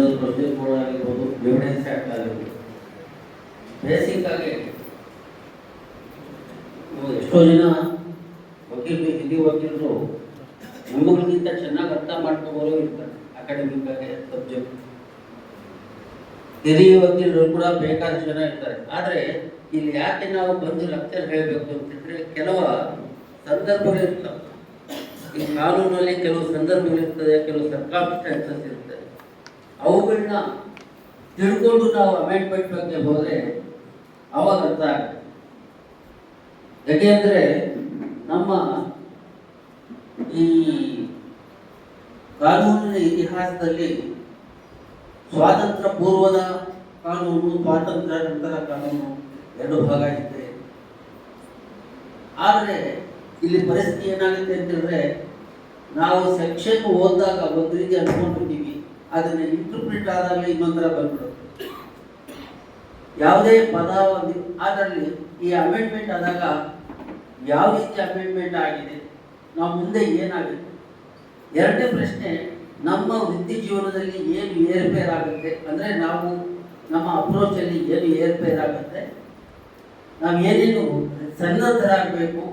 General procedure code ಆಗಿರ್ಬೋದು evidence act ಆಗಿರ್ಬೋದು. Basic ಆಗಿ ಎಷ್ಟೋ ಜನ ವಕೀಲರು ಹಿರಿಯ ವಕೀಲರು ನಮ್ಮಗಳಿಗಿಂತ ಚೆನ್ನಾಗಿ ಅರ್ಥ ಮಾಡ್ಕೋಬೋರು ಇರ್ತಾರೆ ಅಕಾಡೆಮಿಕ್ ಆಗಿ ಸಬ್ಜೆಕ್ಟ್ ಹಿರಿಯ ವಕೀಲರು ಕೂಡ ಬೇಕಾದ ಜನ ಇರ್ತಾರೆ. ಆದರೆ ಇಲ್ಲಿ ಯಾಕೆ ನಾವು ಬಂದು ರಕ್ತ ಹೇಳಬೇಕು ಅಂತಂದರೆ ಕೆಲವು ಸಂದರ್ಭಗಳಿರ್ತವೆ. ಈ ಕಾನೂನಲ್ಲಿ ಕೆಲವು ಸಂದರ್ಭಗಳು ಸಂದರ್ಭಗಳಿರ್ತದೆ, ಕೆಲವು ಸರ್ಕಾರ ಇರ್ತದೆ ಅವುಗಳನ್ನ ತಿಳ್ಕೊಂಡು ನಾವು ಅಮೆಂಡ್ಮೆಂಟ್ ಬಗ್ಗೆ ಹೋದರೆ ಅವಾಗ ಅರ್ಥ ಆಗುತ್ತೆ ಯಾಕೆಂದ್ರೆ ನಮ್ಮ ಈ ಕಾನೂನಿನ ಇತಿಹಾಸದಲ್ಲಿ ಸ್ವಾತಂತ್ರ್ಯ ಪೂರ್ವದ ಕಾನೂನು, ಸ್ವಾತಂತ್ರ್ಯ ನಂತರ ಕಾನೂನು ಎರಡು ಭಾಗ ಇದೆ ಆದರೆ ಇಲ್ಲಿ ಪರಿಸ್ಥಿತಿ ಏನಾಗುತ್ತೆ ಹೇಳಿದ್ರೆ ನಾವು ಸೆಕ್ಷನ್ ಓದಿದಾಗ ಒಂದು ರೀತಿ ಅನ್ಕೊಂಡಿರ್ತೀವಿ ಅದನ್ನ ಇಂಟರ್ಪ್ರಿಟ್ ಆದಾಗ ಇನ್ನೊಂದರ ಬಂದ್ಬಿಡುತ್ತೆ. ಯಾವುದೇ ಪದ ಅದರಲ್ಲಿ ಈ ಅಮೆಂಡ್ಮೆಂಟ್ ಆದಾಗ ಯಾವ ರೀತಿ ಅಮೆಂಡ್ಮೆಂಟ್ ಆಗಿದೆ, ನಾವು ಮುಂದೆ ಏನಾಗುತ್ತೆ? ಎರಡನೇ ಪ್ರಶ್ನೆ, ನಮ್ಮ ವೃತ್ತಿ ಜೀವನದಲ್ಲಿ ಏನು ಏರ್ಪೇರಾಗುತ್ತೆ ಅಂದರೆ ನಾವು ನಮ್ಮ ಅಪ್ರೋಚಲ್ಲಿ ಏನು ಏರ್ಪೇರಾಗುತ್ತೆ ನಾವು ಏನೇನು ಸನ್ನದ್ಧರಾಗಬೇಕು?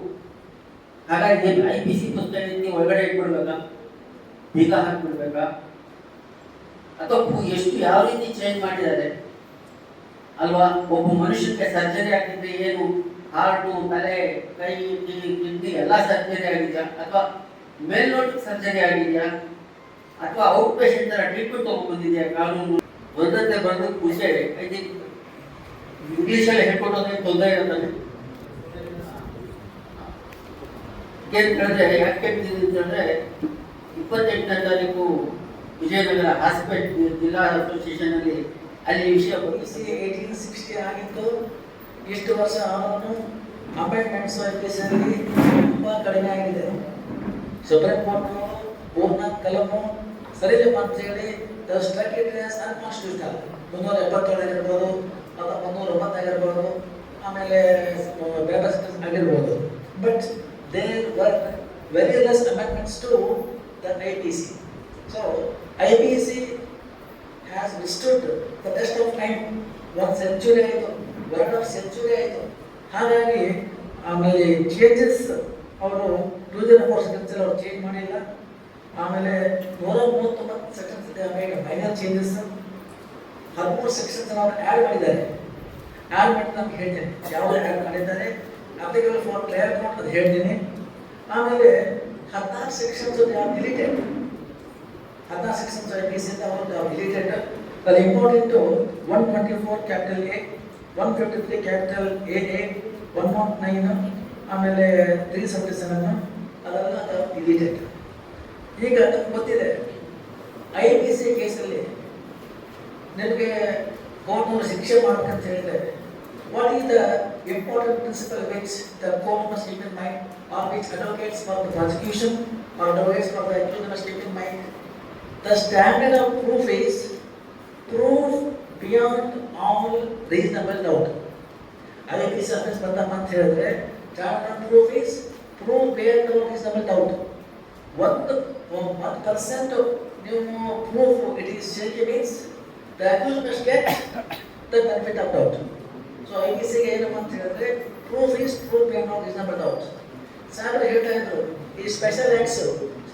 ಹಾಗಾಗಿ ಐ ಪಿ ಸಿ ಪುಸ್ತಕ ಒಳಗಡೆ ಇಟ್ಬಿಡ್ಬೇಕಾ ಬೀಗ ಹಾಕ್ಬಿಡ್ಬೇಕಾ? ಅಥವಾ ಎಷ್ಟು ಯಾವ ರೀತಿ ಚೇಂಜ್ ಮಾಡಿದ್ದಾರೆ? ಅಲ್ವಾ? ಒಬ್ಬ ಮನುಷ್ಯಕ್ಕೆ ಸರ್ಜರಿ ಆಗಿದ್ರೆ ಏನು? ಹಾರ್ಟು, ತಲೆ, ಕೈ ಕಿಡ್ನಿ ಎಲ್ಲ ಸರ್ಜರಿ ಆಗಿದೆಯಾ? ಅಥವಾ ಮೇಲ್ನೋಟಕ್ಕೆ ಸರ್ಜರಿ ಆಗಿದೆಯಾ? ಅಥವಾ ಔಟ್ ಪೇಷಂಟ್ ತರ ಟ್ರೀಟ್ಮೆಂಟ್ ತಗೊಂಡ್ಬಂದಿದೆಯಾ ಕಾನೂನು ಬಂದಂತೆ ಬಂದು ಖುಷಿ ಐ ಥಿಂಕ್ ಇಂಗ್ಲೀಷಲ್ಲಿ ಹೇಳ್ಕೊಟ್ಟೋದ್ರೆ ತೊಂದರೆ ಇರುತ್ತೆ ಏನು ಕೇಳಿದ್ರೆ, ಯಾಕೆ ಅಂತಂದ್ರೆ ಇಪ್ಪತ್ತೆಂಟನೇ ತಾರೀಕು ವಿಜಯನಗರ ಹಾಸ್ಪಿಟಲ್ ಜಿಲ್ಲಾ ಅಸೋಸಿಯೇಷನ್ ಅಲ್ಲಿ ವಿಷಯ ಸಿ ಏಯ್ಟೀನ್ ಸಿಕ್ಸ್ಟಿ ಆಗಿತ್ತು. ಇಷ್ಟು ವರ್ಷ ಅವನು ಅಮೆಂಡ್ಮೆಂಟ್ಸ್ ಕೇಸಲ್ಲಿ ತುಂಬ ಕಡಿಮೆ ಆಗಿದೆ. ಸುಪ್ರೀಂ ಕೋರ್ಟು ಪೂರ್ಣ ಕಲಮು ಸರಿಲಿಲ್ಲ ಅಂತ ಹೇಳಿ ಸ್ಟ್ರಕ್ ಮುನ್ನೂರ ಎಪ್ಪತ್ತೇಳು ಆಗಿರ್ಬೋದು, ಅಥವಾ ಮುನ್ನೂರ ಒಂಬತ್ತಾಗಿರ್ಬೋದು ಆಮೇಲೆ ಬೇರೆ ಆಗಿರ್ಬೋದು. But there were very less amendments to the I T C so C has withstood the test of time. ಒಂದು ಸೆಂಚುರಿ ಆಯಿತು ವರ್ಡ್ ಆಫ್ ಸೆಂಚುರಿ ಆಯಿತು. ಹಾಗಾಗಿ ಆಮೇಲೆ ಚೇಂಜಸ್ ಅವರು ಟೂ ಜನ ಫೋರ್ಸ್ ಕನ್ಸಲ್ ಅವರು ಚೇಂಜ್ ಮಾಡಿಲ್ಲ. ಆಮೇಲೆ ನೂರ ಮೂವತ್ತೊಂಬತ್ತು ಸೆಕ್ಷನ್ಸ್ ಇದೆ, ಆಮೇಲೆ ಮೈನರ್ ಚೇಂಜಸ್ ಹದಿಮೂರು ಸೆಕ್ಷನ್ಸ್ ಅವ್ರು ಆ್ಯಡ್ ಮಾಡಿದ್ದಾರೆ. ಆ್ಯಡ್ ಮಾಡಿ ನಮ್ಗೆ ಹೇಳ್ತೇನೆ, ಯಾವುದು ಆ್ಯಡ್ ಮಾಡಿದ್ದಾರೆ ಅಪ್ಲಿಕಬಲ್ ಫಾರ್ ಕ್ಲಿಯರ್ ಅಕೌಂಟ್ ಹೇಳ್ತೀನಿ. ಆಮೇಲೆ ಹದಿನಾರು sections deleted sections I P C ಅಂತ related A one fifty three capital A A one not nine ಆಮೇಲೆ ತ್ರೀ ಸೆವೆಂಟಿ ಸೆವೆನ್ ಅದೆಲ್ಲ ಡಿಲೀಟೆಡ್ ಈಗ ನಮ್ಗೆ ಗೊತ್ತಿದೆ ಐ ಪಿ ಸಿ ಕೇಸಲ್ಲಿ ನಿಮಗೆ ಕೋರ್ಟ್ನವರು ಶಿಕ್ಷೆ ಮಾಡ್ಬೇಕಂತ ಹೇಳಿದ್ದಾರೆ. What is the important principle which the court must in mind are which advocates for the prosecution are advocates for the accuse must in mind The standard of proof is proof beyond all reasonable doubt. I P C office ಬಂದಪ್ಪ ಅಂತ ಹೇಳಿದ್ರೆ standard of proof is proof beyond all reasonable doubt ಒಂದು ಒಂದು percent ನೀವು proof it is shaky means the accuse must get the benefit of doubt so I P ಸಿಗೆ ಏನಪ್ಪ ಅಂತ ಹೇಳಿದ್ರೆ proof is proof beyond all reasonable doubt ಸಾಹೇಬ್ರು ಹೇಳ್ತಾ ಇದ್ರು, ಈ ಸ್ಪೆಷಲ್ ಆಕ್ಟ್ಸ್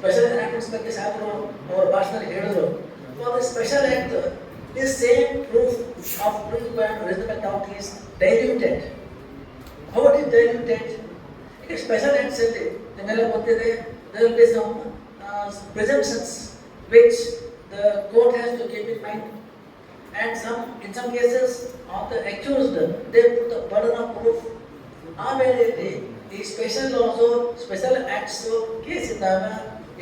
ಸ್ಪೆಷಲ್ ಆಕ್ಟ್ಸ್ ಬಗ್ಗೆ ಸಾಹೇಬ್ರು ಅವರ ಭಾಷಣದಲ್ಲಿ ಹೇಳಿದ್ರು for the special act the same proof of proof beyond reasonable doubt is diluted how it is diluted ಈಗ ಸ್ಪೆಷಲ್ ಆಕ್ಟ್ಸ್ ಅಲ್ಲಿ ನಿಮ್ಮೆಲ್ಲ ಗೊತ್ತಿದೆ there will be some uh, presumptions which the court has to keep in mind and some in some cases of the accused they put the burden of proof ಆಮೇಲೆ ಈ- ಈ special laws special acts case ಇದ್ದಾಗ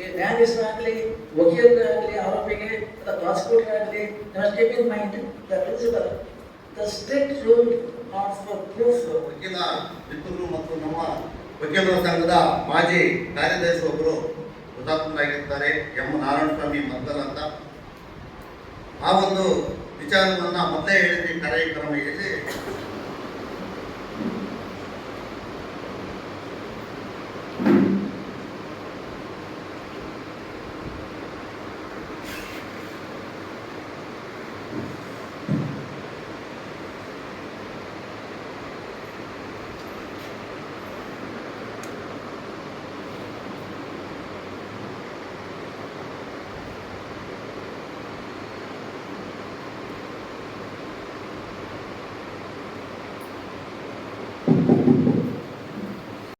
ಈ ನ್ಯಾಯಾಧೀಶರಾಗಲಿ ವಕೀಲರಾಗಲಿ ಆರೋಪಿಗೆ ಅಥವಾ prosecutor ಆಗಲಿ keep in mind the principle, the strict rule of proof. ವಕೀಲ, ಮಿತ್ರರು ಮತ್ತು ನಮ್ಮ ವಕೀಲರ ಸಂಘದ ಮಾಜಿ ಕಾರ್ಯದರ್ಶಿ ಒಬ್ಬರು ಹುತಾತ್ಮರಾಗಿರ್ತಾರೆ, ಎಂ. ನಾರಾಯಣಸ್ವಾಮಿ ಮದ್ದಲ್ ಅಂತ. ಆ ಒಂದು ವಿಚಾರವನ್ನು ಮೊದಲೇ ಹೇಳಿದ್ವಿ ಕಾರ್ಯಕ್ರಮದಲ್ಲಿ